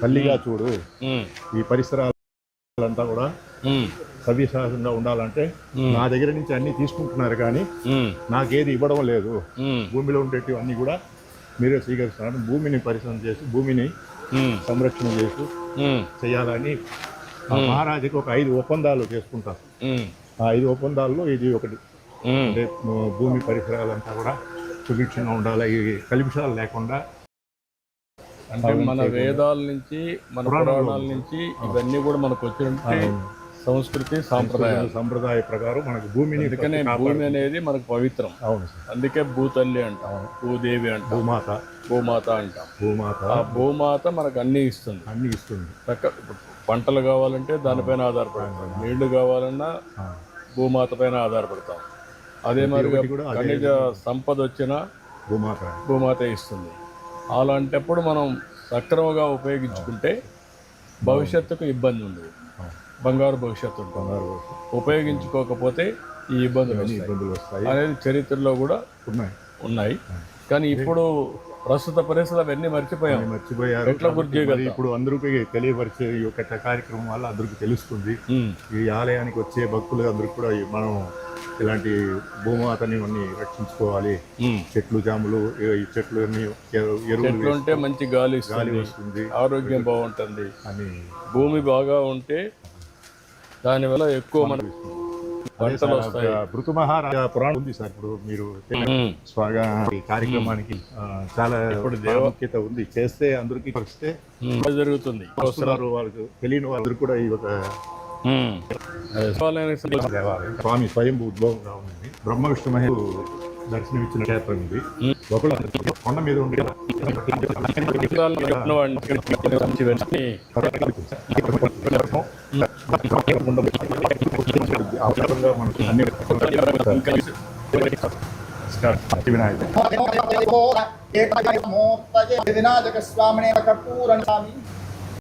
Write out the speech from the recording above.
తల్లిగా చూడు. ఈ పరిసరాలంతా కూడా ఉమ్, సవ్యసాధంగా ఉండాలంటే నా దగ్గర నుంచి అన్ని తీసుకుంటున్నారు కానీ నాకేది ఇవ్వడం లేదు. భూమిలో ఉండేటివి అన్నీ కూడా మీరే స్వీకరిస్తున్నారు. భూమిని పరిశ్రమ చేసి భూమిని సంరక్షణ ఉమ్, చేయాలని మహారాజుకి ఒక ఐదు ఒప్పందాలు చేసుకుంటారు. ఆ ఐదు ఒప్పందాల్లో ఇది ఒకటి. అంటే భూమి పరిసరాలంతా కూడా సుభిక్షంగా ఉండాలి. కలుషాలు లేకుండా అంటే మన వేదాల నుంచి మన పురాణాల. నుంచి ఇవన్నీ కూడా మనకు వచ్చినట్టు సంస్కృతి సాంప్రదాయాలు. సంప్రదాయ ప్రకారం మనకు భూమిని అందుకనే భూమి అనేది మనకు పవిత్రం. అవును అందుకే భూతల్లి అంటాం భూదేవి అంటాం భూమాత. భూమాత అంటాం. భూమాత. ఆ భూమాత మనకు అన్ని ఇస్తుంది. అన్ని ఇస్తుంది. చక్క పంటలు కావాలంటే దానిపైన ఆధారపడతాం. నీళ్ళు కావాలన్నా భూమాత పైన ఆధారపడతాం. అదే మరి ఖనిజ సంపద వచ్చినా భూమాత. భూమాత ఇస్తుంది. అలాంటప్పుడు మనం సక్రమంగా ఉపయోగించుకుంటే భవిష్యత్తుకు ఇబ్బంది ఉండదు. బంగారు భవిష్యత్తు బంగారు ఉపయోగించుకోకపోతే ఈ ఇబ్బందులు ఇబ్బందులు వస్తాయి. అనేది చరిత్రలో కూడా ఉన్నాయి. ఉన్నాయి. కానీ ఇప్పుడు ప్రస్తుత పరిస్థితులు అవన్నీ మర్చిపోయాం. మర్చిపోయారు. ఎట్లా గుర్తు ఇప్పుడు అందరికీ తెలియపరిచే ఈ యొక్క కార్యక్రమం వల్ల అందరికీ తెలుస్తుంది. ఈ ఆలయానికి వచ్చే భక్తులు అందరికీ కూడా మనం ఇలాంటి భూమాతని అన్ని రక్షించుకోవాలి. చెట్లు జాములు ఈ- చెట్లు అన్ని ఎరువులు ఉంటే మంచి గాలి గాలి వస్తుంది. ఆరోగ్యం బాగుంటుంది. అని భూమి బాగా ఉంటే దానివల్ల ఎక్కువ మనకు అదే పంటలు సార్, వస్తాయి. ఆ భృతు మహారాజా పురాణం ఉంది సార్. ఇప్పుడు మీరు స్వాగా ఈ కార్యక్రమానికి చాలా ప్రాముఖ్యత ఉంది. చేస్తే అందరికీ పరిస్తే జరుగుతుంది. వస్తున్నారు వాళ్ళకు తెలియని వాళ్ళకి కూడా ఈ ఒక స్వామి స్వయం ఉద్భవంగా ఉంది బ్రహ్మ విష్ణు మహేష్ దర్శనమిచ్చిన క్షేత్రం ఇది. ఒకళ్ళు కొండ మీద ఉండే మనకు అన్ని వినాయక వినాయక స్వామినే స్వామి